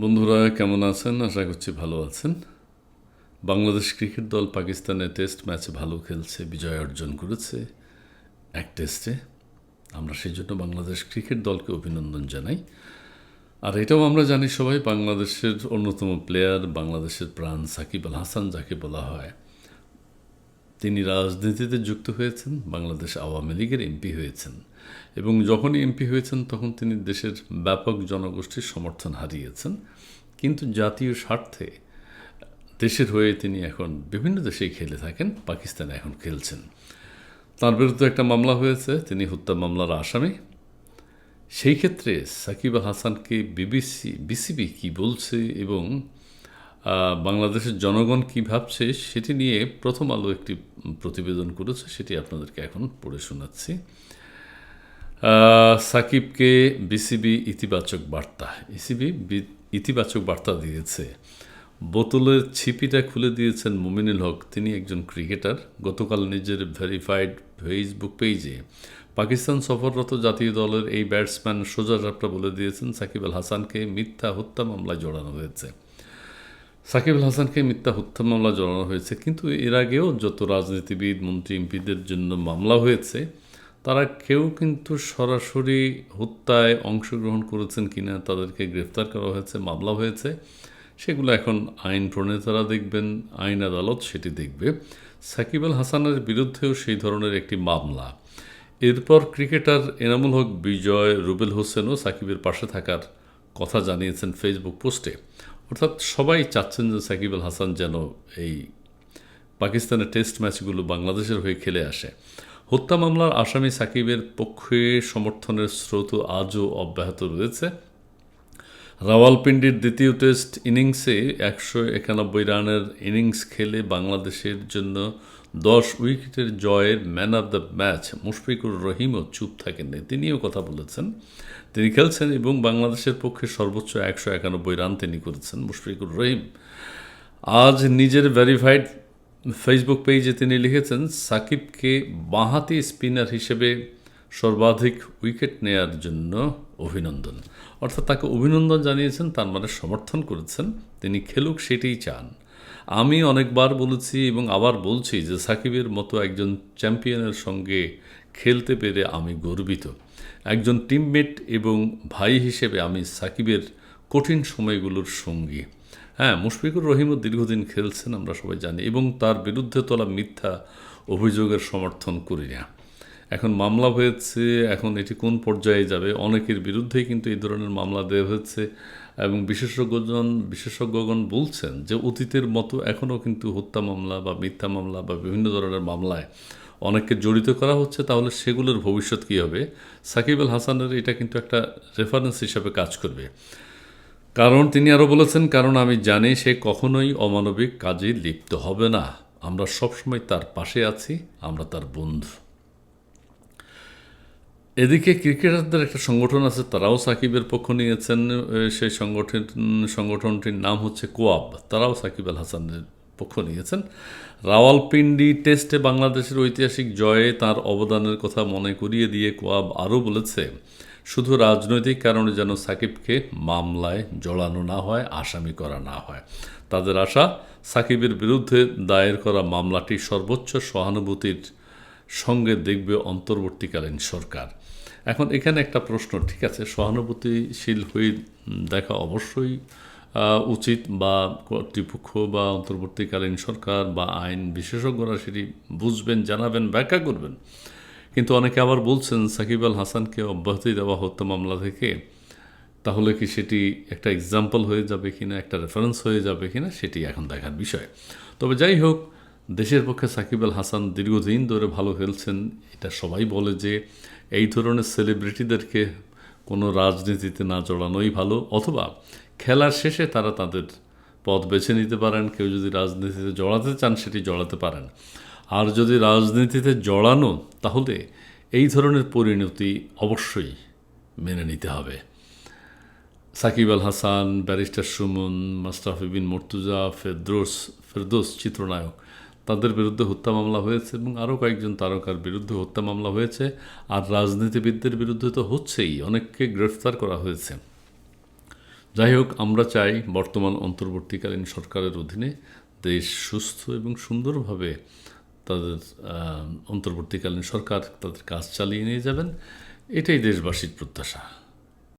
বন্ধুরা, কেমন আছেন? আশা করছি ভালো আছেন। বাংলাদেশ ক্রিকেট দল পাকিস্তানে টেস্ট ম্যাচে ভালো খেলছে, বিজয় অর্জন করেছে এক টেস্টে। আমরা সেই জন্য বাংলাদেশ ক্রিকেট দলকে অভিনন্দন জানাই। আর এটাও আমরা জানি সবাই, বাংলাদেশের অন্যতম প্লেয়ার বাংলাদেশের প্রাণ সাকিব আল হাসান যাকে বলা হয়। তিনি রাজনীতিতে যুক্ত হয়েছেন, বাংলাদেশ আওয়ামী লীগের এমপি হয়েছেন। এবং যখনই এমপি হয়েছেন, তখন তিনি দেশের ব্যাপক জনগোষ্ঠীর সমর্থন হারিয়েছেন। কিন্তু জাতীয় স্বার্থে দেশের হয়ে তিনি এখন বিভিন্ন দেশেই খেলে থাকেন, পাকিস্তানে এখন খেলছেন। তার বিরুদ্ধে একটা মামলা হয়েছে, তিনি হত্যা মামলার আসামি। সেই ক্ষেত্রে সাকিব হাসানকে বিবিসি, বিসিবি কি বলছে এবং বাংলাদেশের জনগণ কি ভাবছে, সেটি নিয়ে প্রথম আলো একটি প্রতিবেদন করেছে, সেটি আপনাদেরকে এখন পড়ে শোনাচ্ছি। সাকিবকে বিসিবি ইতিবাচক বার্তা ইসিবি ইতিবাচক বার্তা দিয়েছে। বোতলের ছিপিটা খুলে দিয়েছেন মুমিনুল হক। তিনি একজন ক্রিকেটার। গতকাল নিজের ভেরিফাইড ফেসবুক পেজে পাকিস্তান সফররত জাতীয় দলের এই ব্যাটসম্যান সোজা রাপটা বলে দিয়েছেন, সাকিব আল হাসানকে মিথ্যা হত্যা মামলায় জড়ানো হয়েছে। সাকিব আল হাসানকে মিথ্যা হত্যা মামলা জড়ানো হয়েছে, কিন্তু এর আগেও যত রাজনীতিবিদ মন্ত্রী এমপিদের জন্য মামলা হয়েছে তারা কেউ কিন্তু সরাসরি হত্যায় অংশগ্রহণ করেছেন কিনা তাদেরকে গ্রেফতার করা হয়েছে, মামলা হয়েছে, সেগুলো এখন আইন প্রণেতারা দেখবেন, আইন আদালত সেটি দেখবে। সাকিব আল হাসানের বিরুদ্ধেও সেই ধরনের একটি মামলা। এরপর ক্রিকেটার এনামুল হক, বিজয়, রুবেল হোসেনও সাকিবের পাশে থাকার কথা জানিয়েছেন ফেসবুক পোস্টে। অর্থাৎ সবাই চাচ্ছেন যে সাকিব আল হাসান যেন এই পাকিস্তানের টেস্ট ম্যাচগুলো বাংলাদেশের হয়ে খেলে আসে। হত্যা মামলার আসামি সাকিবের পক্ষে সমর্থনের স্রোত আজও অব্যাহত রয়েছে। রাওয়ালপিন্ডির দ্বিতীয় টেস্ট ইনিংসে একশো একানব্বই রানের ইনিংস খেলে বাংলাদেশের জন্য দশ উইকেটের জয়ের man of the match Mushfiqur রহিমও চুপ থাকেননি তিনিও কথা বলেছেন। তিনি খেলছেন এবং বাংলাদেশের পক্ষে সর্বোচ্চ একশো একানব্বই রান তিনি করেছেন মুশফিকুর রহিম। আজ নিজের ভেরিফাইড ফেসবুক পেজে তিনি লিখেছেন, সাকিবকে বাঁহাতি স্পিনার হিসেবে সর্বাধিক উইকেট নেয়ার জন্য অভিনন্দন। অর্থাৎ তাকে অভিনন্দন জানিয়েছেন, তার মানে সমর্থন করেছেন, তিনি খেলুক সেটাই চান। আমি অনেকবার বলেছি এবং আবার বলছি যে সাকিবের মতো একজন চ্যাম্পিয়নের সঙ্গে খেলতে পেরে আমি গর্বিত। একজন টিমমেট এবং ভাই হিসেবে আমি সাকিবের কঠিন সময়গুলোর সঙ্গী। হ্যাঁ মুশফিকুর রহিমও দীর্ঘদিন খেলছেন, আমরা সবাই জানি, এবং তার বিরুদ্ধে তোলা মিথ্যা অভিযোগের সমর্থন করি না। এখন মামলা হয়েছে, এখন এটি কোন পর্যায়ে যাবে? অনেকের বিরুদ্ধেই কিন্তু এই ধরনের মামলা দেওয়া হয়েছে, এবং বিশেষজ্ঞজন, বিশেষজ্ঞগণ বলছেন যে অতীতের মতো এখনও কিন্তু হত্যা মামলা বা মিথ্যা মামলা বা বিভিন্ন ধরনের মামলায় অনেককে জড়িত করা হচ্ছে, তাহলে সেগুলোর ভবিষ্যৎ কী হবে? সাকিব আল হাসানের এটা কিন্তু একটা রেফারেন্স হিসাবে কাজ করবে। কারণ তিনি আরও বলেছেন, কারণ আমি জানি সে কখনোই অমানবিক কাজে লিপ্ত হবে না। আমরা সবসময় তার পাশে আছি, আমরা তার বন্ধু। এদিকে ক্রিকেটারদের একটা সংগঠন আছে, তারাও সাকিবের পক্ষ নিয়েছেন সেই সংগঠন, সংগঠনটির নাম হচ্ছে কোয়াব, তারাও সাকিব আল হাসানের পক্ষ নিয়েছেন। রাওয়ালপিন্ডি টেস্টে বাংলাদেশের ঐতিহাসিক জয়ে তার অবদানের কথা মনে করিয়ে দিয়ে কোয়াব আরও বলেছে শুধু রাজনৈতিক কারণে যেন সাকিবকে মামলায় জড়ানো না হয়, আসামি করা না হয়। তাদের আশা, সাকিবের বিরুদ্ধে দায়ের করা মামলাটি সর্বোচ্চ সহানুভূতির সঙ্গে দেখবে অন্তর্বর্তীকালীন সরকার। এখন এখানে একটা প্রশ্ন, ঠিক আছে, সহানুভূতিশীল হয়ে দেখা অবশ্যই উচিত বা কর্তৃপক্ষ বা অন্তর্বর্তীকালীন সরকার বা আইন বিশেষজ্ঞরা সেটি বুঝবেন, জানাবেন, ব্যাখ্যা করবেন। কিন্তু অনেকে আবার বলছেন, সাকিব আল হাসানকে অব্যাহতি দেওয়া হত্যা মামলা থেকে, তাহলে কি সেটি একটা এক্সাম্পল হয়ে যাবে কিনা, একটা রেফারেন্স হয়ে যাবে কিনা, সেটি এখন দেখার বিষয়। তবে যাই হোক, দেশের পক্ষে সাকিব আল হাসান দীর্ঘদিন ধরে ভালো খেলছেন। এটা সবাই বলে যে, এই ধরনের সেলিব্রিটিদেরকে কোনো রাজনীতিতে না জড়ানোই ভালো, অথবা খেলার শেষে তারা তাদের পথ বেছে নিতে পারেন। কেউ যদি রাজনীতিতে জড়াতে চান, সেটি জড়াতে পারেন। আর যদি রাজনীতিতে জড়ানো, তাহলে এই ধরনের পরিণতি অবশ্যই মেনে নিতে হবে। সাকিব আল হাসান, ব্যারিস্টার সুমন মাস্টাফি বিন মর্তুজা, ফেরদোস ফেরদোস চিত্রনায়ক, তাদের বিরুদ্ধে হত্যা মামলা হয়েছে এবং আরও কয়েকজন তারকার বিরুদ্ধে হত্যা মামলা হয়েছে। আর রাজনীতিবিদদের বিরুদ্ধে তো হচ্ছেই, অনেককে গ্রেফতার করা হয়েছে। যাই হোক, আমরা চাই বর্তমান অন্তর্বর্তীকালীন সরকারের অধীনে দেশ সুস্থ এবং সুন্দরভাবে তাদের অন্তর্বর্তীকালীন সরকার তাদের কাজ চালিয়ে নিয়ে যাবেন। এটাই দেশবাসীর প্রত্যাশা।